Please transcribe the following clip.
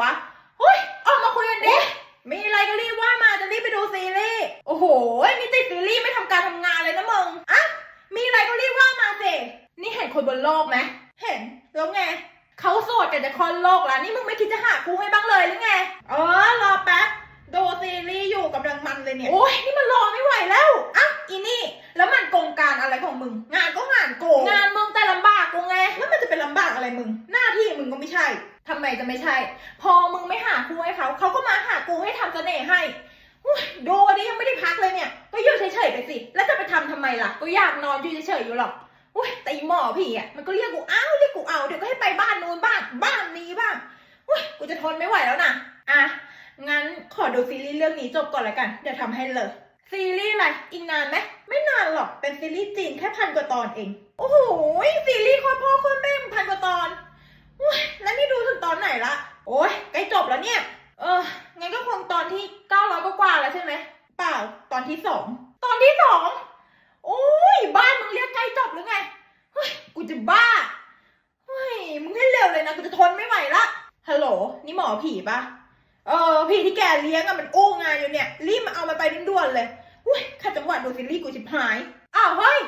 วะเฮ้ยออกมาคุยกันดิมีอะไรก็รีบว่ามาจะรีบไปดูซีรีส์โอ้โหนี่ติดซีรีส์ไม่ทำการทำงานเลยนะมึงอะมีอะไรก็รีบว่ามาสินี่เห็นคนบนโลกไหมเห็นแล้วไงเขาโสดกันจะคลอดโลกแล้วนี่มึงไม่คิดจะหาคู่ให้บ้างเลยหรือไงเออรอแป๊บดูซีรีส์อยู่กำลังมันเลยเนี่ยโอ้ยนี่มันรอไม่ไหวแล้วอะอีนี่ แล้วมันโกงการอะไรของมึง งานก็งานโกงงานมึงแต่ลำบากกูไงแล้วมันจะเป็นลำบากอะไรมึง หน้าที่มึงก็ไม่ใช่ ทำไมจะไม่ใช่ พอมึงไม่หาคู่ให้เขาเขาก็มาหากูให้ทำเสน่ห์ให้อุ๊ยดูวันนี้ยังไม่ได้พักเลยเนี่ย ก็อยู่เฉยๆไปสิ แล้วจะไปทำทำไมล่ะ ก็อยากนอนอยู่เฉยๆอยู่หรอกอุ้ยแต่อีหมอพี่อะมันก็เรียกกูอ้าวเรียกกูเอาเดี๋ยวก็ให้ไปบ้านนู้นบ้างบ้านนี้บ้างอุ้ยกูจะทนไม่ไหวแล้วนะอะงั้นขอดูซีรีส์เรื่องนี้จบก่อนละกัน เดี๋ยวทำให้เลย ซีรีส์อะไรอีกนานไหมไม่นานหรอกเป็นซีรีส์จีนแค่พันกว่าตอนเอง โอ้โหซี ละ โอ้ยใกล้จบแล้วเนี่ย เออ งั้นก็คงตอนที่เก้าร้อยกว่าแล้วใช่ไหม เปล่า ตอนที่สอง ตอนที่สอง โอ้ย บ้านมึงเรียกใกล้จบหรือไง เฮ้ย กูจะบ้า เฮ้ย มึงให้เร็วเลยนะ กูจะทนไม่ไหวละ ฮัลโหล นี่หมอผีปะเออพี่ที่แกเลี้ยงอะมันอู้งานอยู่เนี่ย รีบมาเอามันไปด่วนๆเลยอุ้ยขัดจังหวะดูซีรีส์กูชิบหาย อ้าวเฮ้ย